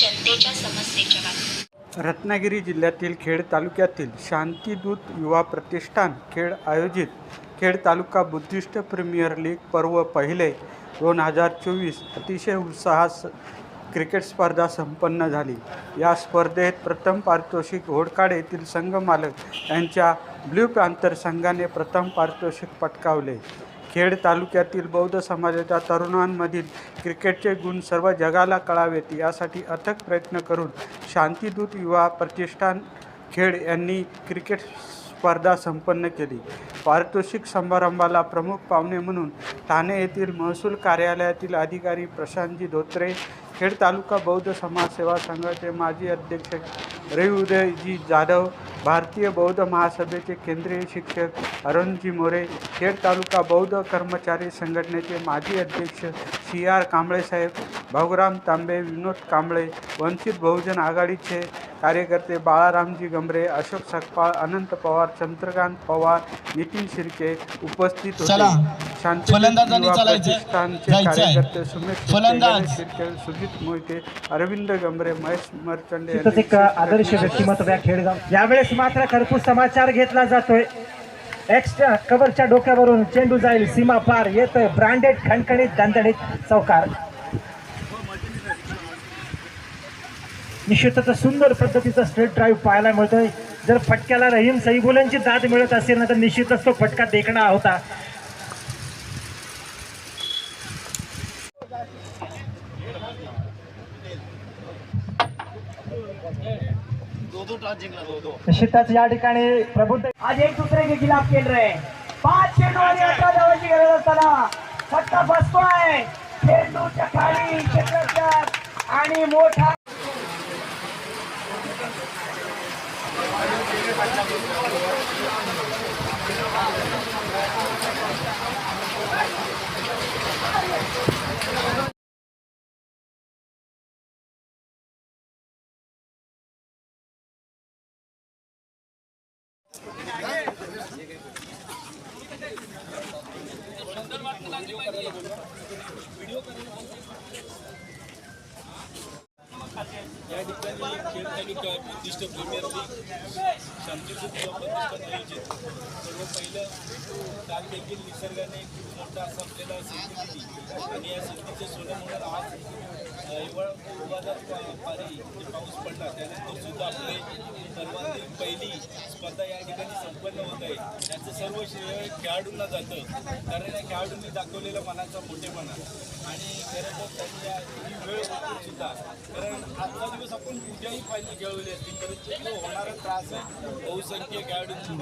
जनतेच्या समस्येच्या बाबतीत. रत्नागिरी जिल्ह्यातील खेड तालुक्यातील शांतीदूत युवा प्रतिष्ठान खेड आयोजित Khed taluka Buddhist premier league पर्व पहिले दोन हजार चोवीस अतिशय उत्साहात क्रिकेट स्पर्धा संपन्न झाली. या स्पर्धेत प्रथम पारितोषिक होडकाड येथील संघ मालक यांच्या ब्ल्यू पॅन्थर संघाने प्रथम पारितोषिक पटकावले. खेड तालुक्यातील बौद्ध समाजाच्या तरुणांमधील क्रिकेटचे गुण सर्व जगाला कळावेत. यासाठी अथक प्रयत्न करून शांतीदूत युवा प्रतिष्ठान खेड यांनी क्रिकेट स्पर्धा संपन्न केली. पारितोषिक समारंभाला प्रमुख पाहुणे म्हणून ठाणे येथील महसूल कार्यालयातील अधिकारी प्रशांतजी धोत्रे खेड तालुका बौद्ध समाज सेवा संघाचे माजी अध्यक्ष रविउदयजी जाधव भारतीय बौद्ध महासभेचे केंद्रीय शिक्षक अरुणजी मोरे खेड तालुका बौद्ध कर्मचारी संघटनेचे माजी अध्यक्ष सी आर कांबळेसाहेब भाऊराम तांबे विनोद कांबळे वंचित बहुजन आघाडीचे कार्यकर्ते बाळारामजी गंभरे अशोक सकपाळ अनंत पवार चंद्रकांत पवार नितीन शिर्के उपस्थित. होते. प्रतिष्ठानचे. कार्यकर्ते सुमेश शिर्के, सुजित मोहिते अरविंद गंभरे महेश मर्चंडे आदर्श व्यक्तिमत्व या खेळगाव यावेळेस मात्र खरपूस समाचार घेतला जातोय एक्स्ट्रा कव्हरच्या डोक्यावरून चेंडू जाईल सीमा पार येतोय ब्रँडेड खणखणीत दणदणीत चौकार निश्चितच सुंदर पद्धतीचा स्ट्रेट ड्राईव्ह पाहायला मिळतोय. जर फटक्याला रहीम सईबुलांची दाद मिळत असेल ना तर निश्चितच तो फटका देखणा होता. निश्चितच या ठिकाणी प्रबुद्ध आज एक दुसरे के खिलाफ खेल रहे पाच चेंडू आणि अठरा धावांची गरज असताना फटका बसतोय. चेंडूच्या खाली क्षेत्ररक्षक आणि मोठा वीडियो या ठिकाणी खेळ तालुका उद्दिष्ट प्रीमियर लीग शांतीदूत प्रतिष्ठान आयोजित सर्व पहिलं काल देखील निसर्गाने खूप मोठा असा आपल्याला संधी दिली आणि या संधीचं सोनं म्हणून आज अ, हिवाळा पूर्वाधार पारी जे पाऊस पडला. त्यानंतर सुद्धा आपले सर्वांनी पहिली स्पर्धा या ठिकाणी संपन्न होत आहे. याचं सर्व श्रेय खेळाडूंना जातं. कारण या खेळाडूंनी दाखवलेला मनाचा मोठेपणा. आणि खरं तर त्यांनी वेळ सुद्धा कारण आजचा दिवस आपण उद्याही फायनल खेळवली असती परंतु तो होणारा त्रास आहे. बहुसंख्य खेळाडूंची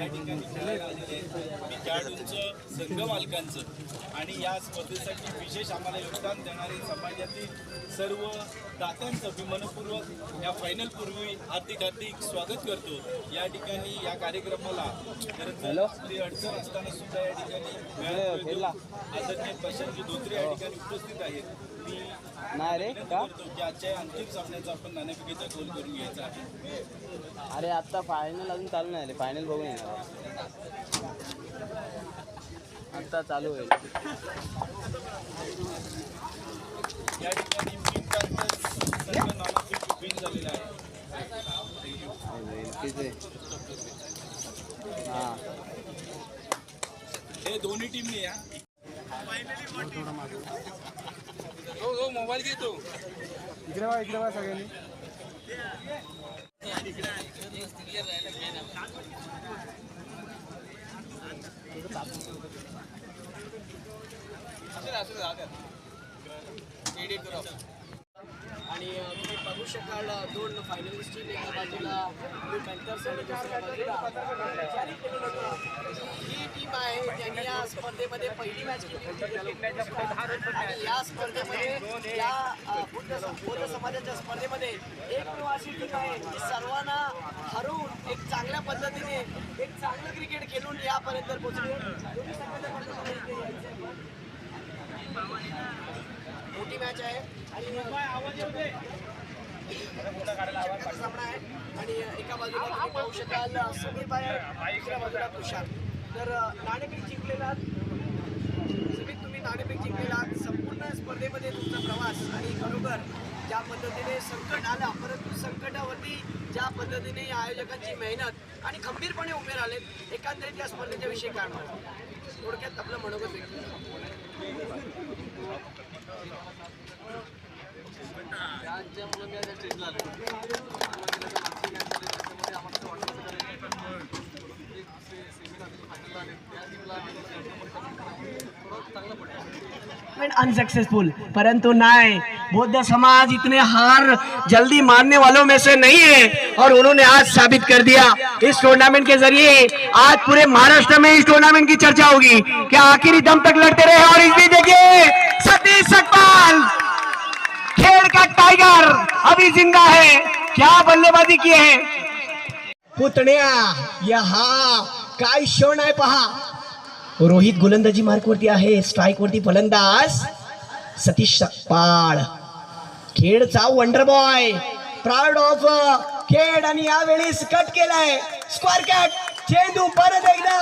या ठिकाणी खेळायला आलेले खेळाडूंचं संघ मालकांचं आणि या स्पर्धेसाठी विशेष आम्हाला योगदान देणारे समाजातील सर्व दात्यांचं मी मनपूर्वक या फायनल पूर्वी हार्दिक हार्दिक स्वागत करतो. या ठिकाणी या कार्यक्रमाला खरं तर आपली अडचण असताना सुद्धा या ठिकाणी आदरणीय प्रशांतजी धोत्रे या ठिकाणी उपस्थित आहेत. नाही रे का? आजच्या या अंतिम सामन्याचा आपण नाणेफेकीचा गोल करून घ्यायचा आहे. अरे आता फायनल अजून चालू नाही फायनल बघून येणार आता चालू होईल. या ठिकाणी झालेला आहे हां. हे दोन्ही टीमने या. मोबाईल घेतो. इकडे वा इकडे वा सगळ्यांनी आणि अ, तुम्ही बघू शकाल अ, दोन फायनलिस्टची एका बाजूला ब्लू पॅन्थर्स आणि दुसऱ्या बाजूला ही टीम आहे ज्यांनी या स्पर्धेमध्ये पहिली मॅच केली आणि या स्पर्धेमध्ये या बुद्ध बौद्ध समाजाच्या स्पर्धेमध्ये एक अशी टीम आहे जी सर्वांना हरवून एक चांगल्या पद्धतीने एक चांगलं क्रिकेट खेळून यापर्यंत पोहोचले दोन्ही मोठी मॅच आहे. आणि चक्काचा सामना आहे आणि एका बाजूला तुम्ही पाहू शकाल समीर दुसऱ्या बाजूला तुषार. तर नाणेफेक जिंकलेला समीर तुम्ही नाणेफेक जिंकलेला संपूर्ण स्पर्धेमध्ये तुमचा प्रवास आणि खरोखर ज्या पद्धतीने संकट आला परंतु संकटावरती ज्या पद्धतीने या आयोजकांची मेहनत आणि खंबीरपणे उभे राहिले एकंदरीत या स्पर्धेच्या विषयी काय थोडक्यात आपलं मनोगत व्यक्त अनसक्सेसफुल परंतु नहीं बौद्ध समाज इतने हार जल्दी मानने वालों में से नहीं है, और उन्होंने आज साबित कर दिया। इस टूर्नामेंट के ज़रिए आज पूरे महाराष्ट्र में इस टूर्नामेंट की चर्चा होगी। कि आखिरी दम तक लड़ते रहे और इस भी देखिए, सतीश सकपाल टाइगर अभी जिंदा है क्या बल्लेबाजी की है? पुतण्या यहा काय क्षण आहे पहा. रोहित गोलंदाजी मार्कवरती आहे स्ट्राईक वरती फलंदाज Satish Sakpal खेडचा wonder boy proud of Khed आणि यावेळेस कट केलाय. स्क्वेअर कट चेंडू परत एकदा.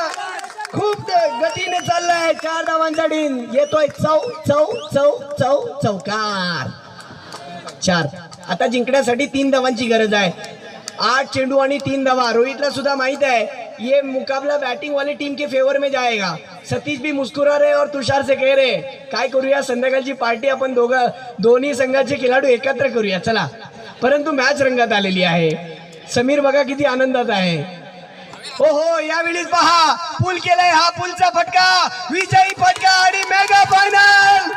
खूप गतीने चाललाय चार धावांचा डीन. येतोय चौ चौ चौ चौ चौकार. चार. आता जिंकण्यासाठी तीन धावांची गरज आहे. आठ चेंडू आणि तीन धावा. रोहितला सुद्धा माहीत आहे ये मुकाबला बैटिंग वाली टीम के फेवर में जाएगा. सतीश भी मुस्कुरा रहे और तुषार से कह रहे काय करूया संध्याकाळची पार्टी आपण दोघं दोन्ही संघाचे खेळाडू एकत्र करूया. चला. परंतु मॅच रंगात आलेली आहे. समीर बघा किती आनंदात आहे. हो हो यावेळीच पहा. पूल केलाय हा पूलचा फटका. विजयी फटका आणि मेगा फायनल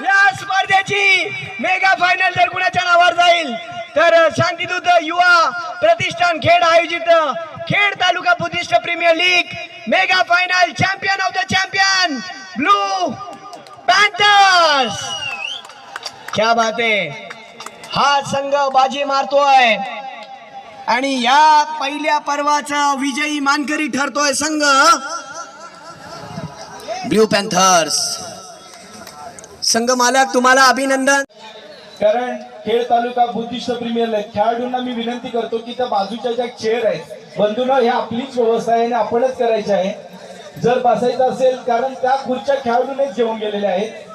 या स्पर्धेची मेगा फायनल जर कुणाच्या नावावर जाईल तर शांतीदूत युवा प्रतिष्ठान खेड आयोजित Khed taluka Buddhist premier league mega final champion of the champion blue panthers क्या बात आहे हा संघ बाजी मारतोय आणि या पहिल्या पर्वाचा विजयी मानकरी ठरतोय संघ ब्ल्यू पॅन्थर्स संघ मालक तुम्हाला अभिनंदन. कारण खेळ तालुका बुद्धिस्ट प्रीमियर लीग खेळाडूंना मी विनंती करतो की त्या बाजूच्या ज्या चेअर आहेत बंधून ही आपलीच व्यवस्था आहे आणि आपणच करायची आहे. जर बसायचं असेल कारण त्या खुर्च्या खेळाडूनेच घेऊन गेलेल्या आहेत.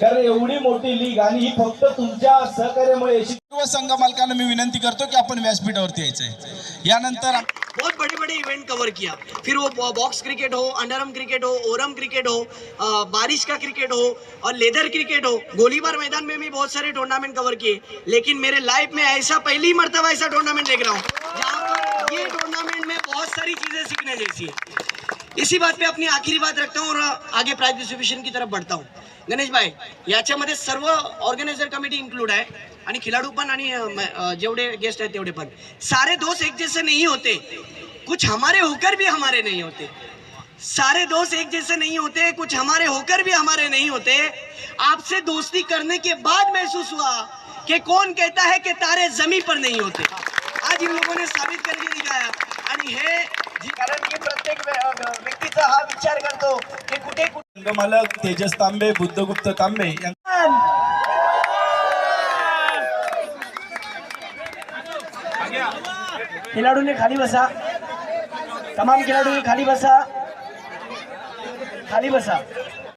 कारण एवढी मोठी लीग आणि ही फक्त तुमच्या सहकार्यामुळे सर्व संघ मालकांना मी विनंती करतो की आपण व्यासपीठावरती यायचं आहे यानंतर बहुत बड़े बड़े इवेंट कवर किया। फिर वो बॉक्स क्रिकेट हो अंडरम क्रिकेट हो ओरम क्रिकेट हो अ, बारिश का क्रिकेट हो और लेदर क्रिकेट हो। गोलीबार मैदान में भी बहुत सारे टूर्नामेंट कवर किए। लेकिन मेरे लाइफ में ऐसा पहली मरतबा ऐसा टूर्नामेंट देख रहा हूँ जहाँ पर ये टूर्नामेंट में बहुत सारी चीज़ें सीखने जैसी है। इसी बात पे अपनी आखिरी बात रखता हूँ और आगे प्राइज डिस्ट्रीब्युशन की तरफ बढ़ता हूँ। गणेश भाई याच्यामध्ये सर्व ऑर्गनायझर कमिटी इन्क्लूड आहे. आणि खिलाडू पण आणि जेवढे गेस्ट आहेत तेवढे पण. सारे दोस्त एक जैसे नहीं होते. कुछ हमारे होकर भी हमारे नहीं होते. सारे दोस्त एक जैसे नहीं होते कुछ हमारे होकर भी हमारे नहीं होते. आपसे दोस्ती करने के बाद महसूस हुआ कि कौन कहता है कि तारे जमीन पर नहीं होते. आज इन लोगों ने साबित करके दिखाया. आणि हे कारण की प्रत्येक व्य- व्यक्तीचा हा विचार करतो की कुठे कुठे संघ मालक तेजस तांबे बुद्धगुप्त तांबे यांना खिलाडूने खाली बसा. तमाम खिलाडू खाली बसा. खाली बसा.